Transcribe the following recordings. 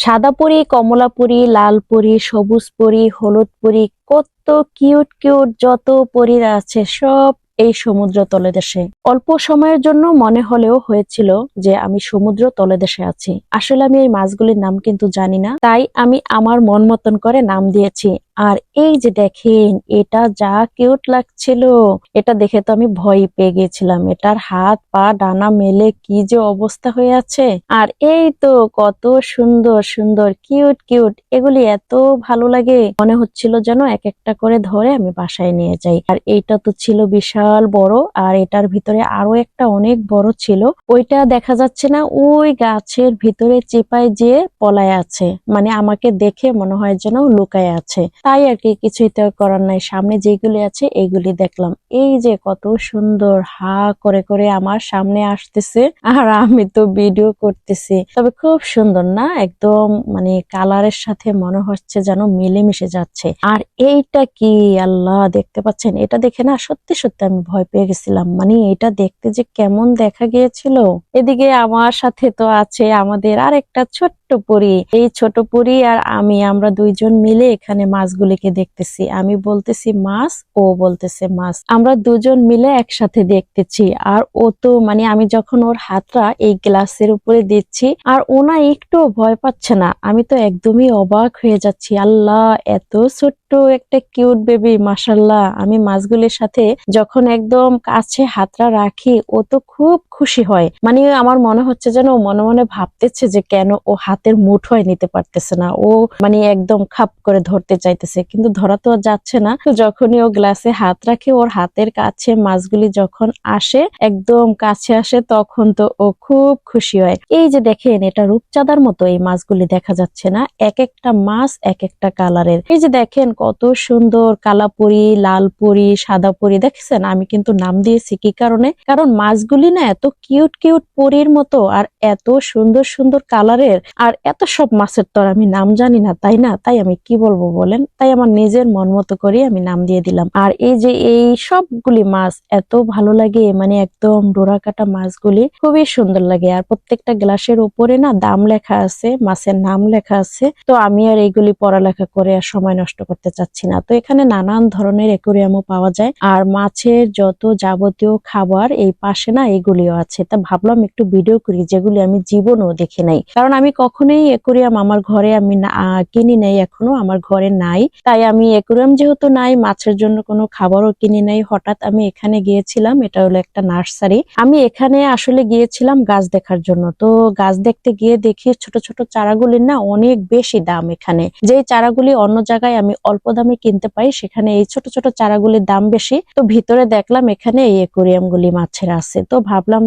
সাদা পরি কমলা পরি লাল পরি সবুজ পরি হলুদ পরি কত কিউট কিউট যত পরীরা আছে, সব এই সমুদ্র তলদেশে অল্প সময়ের জন্য মনে হলেও হয়েছিল যে আমি সমুদ্র তলদেশে আছি। আসলে আমি এই মাছগুলির নাম কিন্তু জানি না, তাই আমি আমার মন মতন করে নাম দিয়েছি। আর এই যে দেখেন, এটা যা কিউট লাগছিল, এটা দেখে তো আমি ভয় পেয়ে গিয়েছিলাম। এটার হাত, পা, ডানা মেলে কি যে অবস্থা হয়ে আছে। আর এই তো কত সুন্দর সুন্দর, কিউট কিউট, এগুলি এত ভালো লাগে। মনে হচ্ছিল যেন এক একটা করে ধরে আমি বাসায় নিয়ে যাই। আর এইটা তো ছিল বিশাল বড়, আর এটার ভিতরে আরও একটা অনেক বড় ছিল। ওইটা দেখা যাচ্ছে না, ওই গাছের ভিতরে চেপায় যে পলায় আছে। মানে আমাকে দেখে মনে হয় যেন লুকায় আছে। তাই আর কি কিছুই তো করার নাই। সামনে যেগুলি আছে এইগুলি দেখলাম। এই যে কত সুন্দর হা করে করে আমার সামনে আসতেছে, আর আমি তো ভিডিও করতেছি। তবে খুব সুন্দর না? একদম মানে কালারের সাথে মনে হচ্ছে যেন মিলেমিশে যাচ্ছে। আর এইটা কি? আল্লাহ, দেখতে পাচ্ছেন? এটা দেখে না সত্যি সত্যি আমি ভয় পেয়ে গেছিলাম। মানে এটা দেখতে যে কেমন দেখা গিয়েছিল। এদিকে আমার সাথে তো আছে আমাদের আর একটা ছোট্ট পরি। এই ছোট পরি আর আমি, আমরা দুইজন মিলে এখানে মাছগুলিকে দেখতেছি। আমি বলতেছি, মাছ? ও বলতেছে, মাছ। আমরা দুজন মিলে একসাথে দেখতেছি। আর ও তো মানে আমি যখন ওর হাতটা এই গ্লাসের উপরে দিচ্ছি, আর ওনা একটু ভয় পাচ্ছে না, আমি তো একদমই অবাক হয়ে যাচ্ছি। আল্লাহ, এত ছোট্ট একটা কিউট বেবি মাসাল্লাহ আমি মাছগুলির সাথে যখন একদম কাছে হাতটা রাখি, ও তো খুব খুশি হয়। মানে আমার মনে হচ্ছে যেন মনে মনে ভাবতেছে যে কেন ও হাতের মুঠোয় নিতে পারতেছে না। ও মানে একদম খাপ করে ধরতে চাইতেছে, কিন্তু ধরা তো আর যাচ্ছে না। তো যখনই ও গ্লাসে হাত রাখে, ওর হাতের কাছে মাছগুলি যখন আসে, একদম কাছে আসে, তখন তো ও খুব খুশি হয়। এই যে দেখেন, এটা রূপচাঁদার মতো এই মাছগুলি দেখা যাচ্ছে না। এক একটা মাছ এক একটা কালারের এই যে দেখেন কত সুন্দর কালাপুরি লাল পুরি, সাদা পুরি। দেখছেন? আমি কিন্তু নাম দিয়েছি কি কারণে? কারণ মাছগুলি না এত কিউট কিউট পরির মতো আর এত সুন্দর সুন্দর কালারের। আর এত সব মাছের তো আমি নাম জানি না, তাই না? তাই আমি কি বলব বলেন? তাই আমার নিজের মন মতো করে আমি নাম দিয়ে দিলাম। আর এই যে এই সবগুলি মাছ, এত ভালো লাগে মানে একদম ডোরা কাটা মাছগুলি, খুবই সুন্দর লাগে। আর প্রত্যেকটা গ্লাসের উপরে না দাম লেখা আছে, মাছের নাম লেখা আছে। তো আমি আর এইগুলি পড়ালেখা করে আর সময় নষ্ট করতে চাচ্ছি না। তো এখানে নানান ধরনের একুরিয়ামও পাওয়া যায়। আর মাছের যত যাবতীয় খাবার এই পাশে না এগুলিও আছে। তা ভাবলাম একটু ভিডিও করি, যেগুলি আমি জীবনও দেখে নাই। কারণ আমি কখনোই একুরিয়াম আমার ঘরে আমি কিনি নাই, এখনও আমার ঘরে নাই। তাই আমি একুরিয়াম যেহেতু নাই, মাছের জন্য কোনো খাবারও কিনি নাই। হঠাৎ আমি এখানে গিয়েছিলাম, এটা হলো একটা নার্সারি। আমি এখানে আসলে গিয়েছিলাম গাছ দেখার জন্য। তো গাছ দেখতে গিয়ে দেখি ছোট ছোট চারাগুলির না অনেক বেশি দাম এখানে। যেই চারাগুলি অন্য জায়গায় আমি অল্প দামে কিনতে পাই, সেখানে এই ছোট ছোট চারাগুলির দাম বেশি। তো ভিতরে দেখলাম এখানে এই একুরিয়াম গুলি মাছের আছে। তো ভাবলাম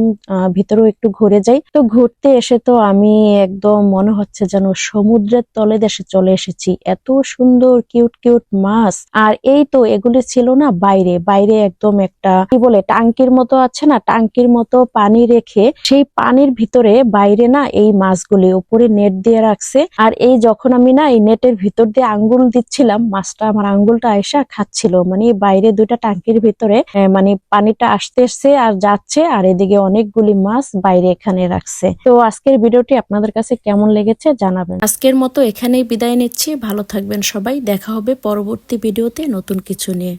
ভিতরেও একটু ঘুরে যাই। তো ঘুরতে এসে তো আমি একদম মনে হচ্ছে যেন সমুদ্রের তলে দেশে চলে এসেছি। এত সুন্দর, কিউট কিউট মাছ। আর এই তো এগুলি ছিল না বাইরে। বাইরে একদম একটা, কি বলে, টাঙ্কির মতো আছে না, টাঙ্কির মতো পানি রেখে সেই পানির ভিতরে বাইরে না এই মাছগুলি উপরে নেট দিয়ে রাখছে। আর এই যখন আমি না এই নেটের ভিতর দিয়ে আঙ্গুল দিচ্ছিলাম মাছটা, আমার আঙ্গুলটা আইসা খাচ্ছিল। মানে বাইরে দুইটা টাঙ্কির ভিতরে মানে পানিটা আসতেছে আর যাচ্ছে আর এদিকে অনেকগুলি মাছ বাইরে এখানে রাখছে। তো আজকের ভিডিওটি আপনাদের কাছে কেমন লেগেছে জানাবেন। আজকের মতো এখানেই বিদায় নিচ্ছি। ভালো থাকবেন সবাই। দেখা হবে পরবর্তী ভিডিওতে নতুন কিছু নিয়ে।